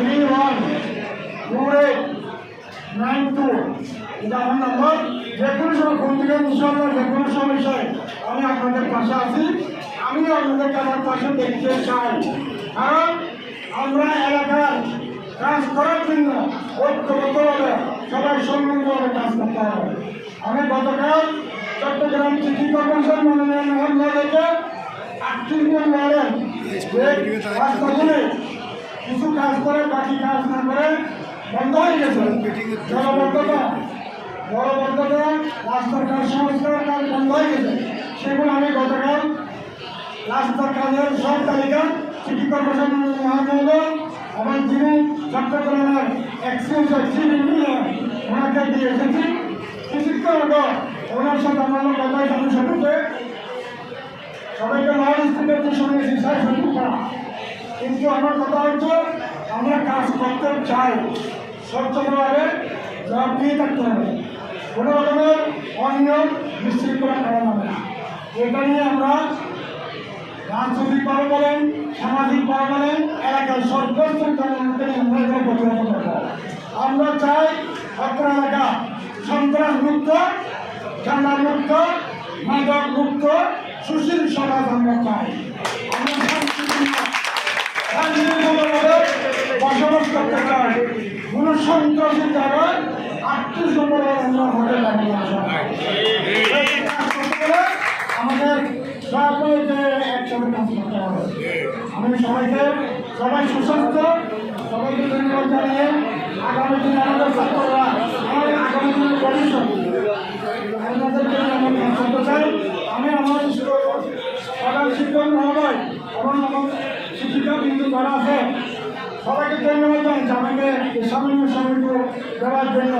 Three one two eight nine two এটা আমার number যে কোনো সময় ফোন থেকে ইনশাল্লাহ যে কোনো সমস্যায় আমি আপনাদের পাশে আছি। আমি আপনাদেরকে আমার পাশে দেখতে চাই। কারণ আমরা এলাকার কাজ করার জন্য ঐক্যবদ্ধভাবে, সবাই সম্মিলিতভাবে কাজ করতে হবে। আমি গতকাল চট্টগ্রাম সিটি কর্পোরেশন মাননীয় মহোদয়কে আটত্রিশ ওয়ার্ডের যে রাস্তাগুলি কিছু কাজ করে, বাকি কাজ না করে বন্ধ হয়ে গেছে। জলবদ্ধতা জলবদ্ধতা রাস্তার কাজ সংস্কার কাজ বন্ধ হয়ে গেছে। সেগুলো আমি গতকাল রাস্তার কাজের সব তালিকা সিটি কর্পোরেশন মহানগর আমার যিনি চট্টগ্রামের এক্সিডেন্ট ওনাকে দিয়ে এসেছি। কিছুক্ষণ আগে ওনার সাথে আমার কথা জানার সাথে সবাইকে লাউড স্পিকার শুনেছি স্যার শুনতে পারা কিন্তু আমার কথা হচ্ছে আমরা কাজ করতে চাই। স্বচ্ছভাবে জবাব দিয়ে থাকতে হবে। কোনো রকমের অনিয়ম বিশৃঙ্খলা করা যাবে না। এটা নিয়ে আমরা রাজনৈতিক পার বলেন, সামাজিক পার বলেন, এলাকার জনগণকে আমরা এগুলো প্রতিহত করব আমরা চাই অত্র এলাকা সন্ত্রাস মুক্ত ঠান্ডা মুক্ত মাদক মুক্ত সুশীল সমাজ আমরা চাই। কোন সন্ত্রাসী জায়গায় আমরা পারি না আমাদের একসাথে কাজ আমি সবাইকে, সবাই সুস্বাস্থ্য, সবাইকে ধন্যবাদ জানিয়ে আগামী দিনে আমাদের ছাত্ররা আমাদের আগামী দিনের ভবিষ্যৎ আপনাদের জন্য আমি করতে চাই, আমি আমার প্রধান শিক্ষক মহোদয় এবং আমার শিক্ষিকা বিন্দু যারা আছে। সবাইকে ধন্যবাদ আমাকে এই সামান্য সময়টুকু দেওয়ার জন্য।